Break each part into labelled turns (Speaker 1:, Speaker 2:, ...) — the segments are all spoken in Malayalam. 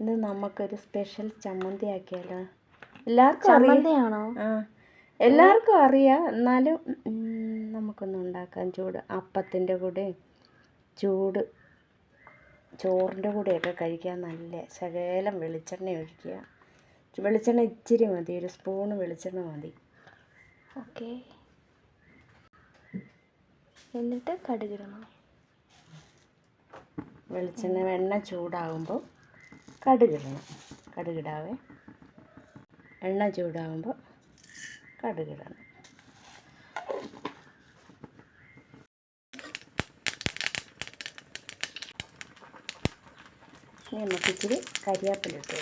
Speaker 1: ഇത് നമുക്കൊരു സ്പെഷ്യൽ ചമ്മന്തി ആക്കിയാലോ? എല്ലാവർക്കും
Speaker 2: ചമ്മന്തിയാണോ?
Speaker 1: ആ എല്ലാവർക്കും അറിയാം. എന്നാലും നമുക്കൊന്ന് ഉണ്ടാക്കാൻ ചൂട് അപ്പത്തിന്റെ കൂടെ ചൂട് ചോറിന്റെ കൂടെയൊക്കെ കഴിക്കാൻ നല്ല ശകലം വെളിച്ചെണ്ണ ഒഴിക്കുക. വെളിച്ചെണ്ണ ഇച്ചിരി മതി. ഒരു സ്പൂണ് വെളിച്ചെണ്ണ മതി.
Speaker 2: ഓക്കെ. എന്നിട്ട് കടുകിടണം.
Speaker 1: വെളിച്ചെണ്ണ എണ്ണ ചൂടാകുമ്പോൾ കടുകിടണം കടുകിടാവേ എണ്ണ ചൂടാകുമ്പോൾ കടുകിടണം ഇനി നമുക്ക് ഇച്ചിരി കരിയാപ്പില ഇട്ട്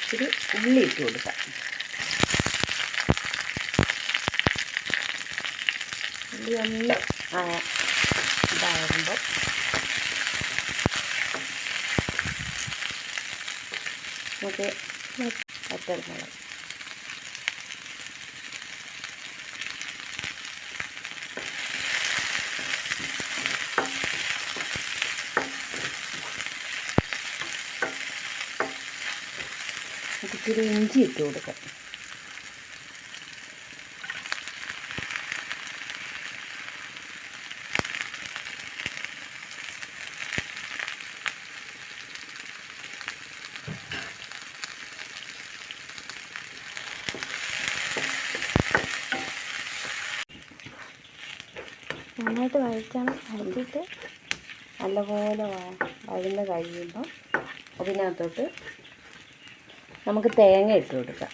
Speaker 1: ഇച്ചിരി ഉള്ളി ഇട്ട് കൊടുക്കാം. ഉള്ളി ഒന്ന് ഇതാകുമ്പോൾ നമുക്ക് പച്ചമുളക് ഇച്ചിരി ഇഞ്ചി ഇട്ട് കൊടുക്കാം.
Speaker 2: നന്നായിട്ട് വഴറ്റണം. വഴറ്റിയിട്ട്
Speaker 1: നല്ലപോലെ വഴുന്ന കഴിയുമ്പോൾ അതിനകത്തോട്ട് നമുക്ക് തേങ്ങ ഇട്ട് കൊടുക്കാം.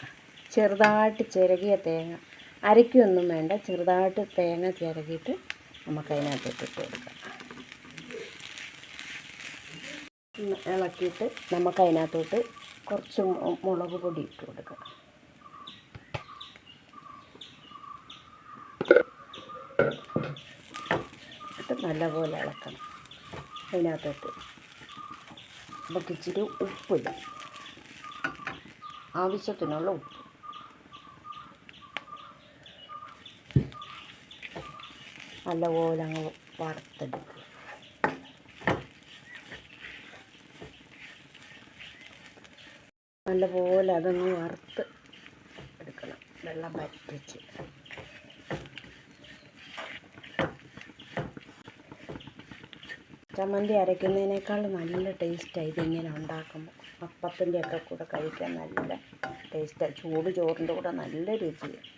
Speaker 1: ചെറുതായിട്ട് ചിരകിയ തേങ്ങ. അരയ്ക്കൊന്നും വേണ്ട. ചെറുതായിട്ട് തേങ്ങ ചിരകിയിട്ട് നമുക്ക് അതിനകത്തോട്ട് ഇട്ട് കൊടുക്കാം. ഇളക്കിയിട്ട് നമുക്ക് അതിനകത്തോട്ട് കുറച്ച് മുളക് പൊടി ഇട്ട് കൊടുക്കാം. നല്ലപോലെ ഇളക്കണം അതിനകത്തോട്ട് നമുക്ക് ഇച്ചിരി ഉപ്പില്ല ആവശ്യത്തിനുള്ള ഉപ്പ്. നല്ലപോലെ അങ്ങ് വറുത്തെടുക്കുക. നല്ലപോലെ അതങ്ങ് വറുത്ത് എടുക്കണം. വെള്ളം വറ്റിച്ച്. ചമ്മന്തി അരയ്ക്കുന്നതിനേക്കാൾ നല്ല ടേസ്റ്റാണ് ഇതിങ്ങനെ ഉണ്ടാക്കുമ്പോൾ അപ്പത്തിന്റെ ഒക്കെ കൂടെ കഴിക്കാൻ നല്ല ടേസ്റ്റാണ് ചൂട് ചോറിന്റെ കൂടെ നല്ല രുചിയാണ്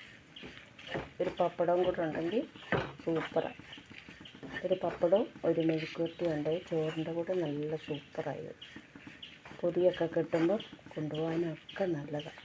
Speaker 1: ഒരു പപ്പടവും കൂടെ ഉണ്ടെങ്കിൽ സൂപ്പറാണ് ഒരു പപ്പടവും ഒരു മെഴുക്കുവരട്ടിയും ഉണ്ടെങ്കിൽ ചോറിന്റെ കൂടെ നല്ല സൂപ്പറായി വരും പൊതിയൊക്കെ കിട്ടുമ്പോൾ കൊണ്ടുപോകാനൊക്കെ നല്ലതാണ്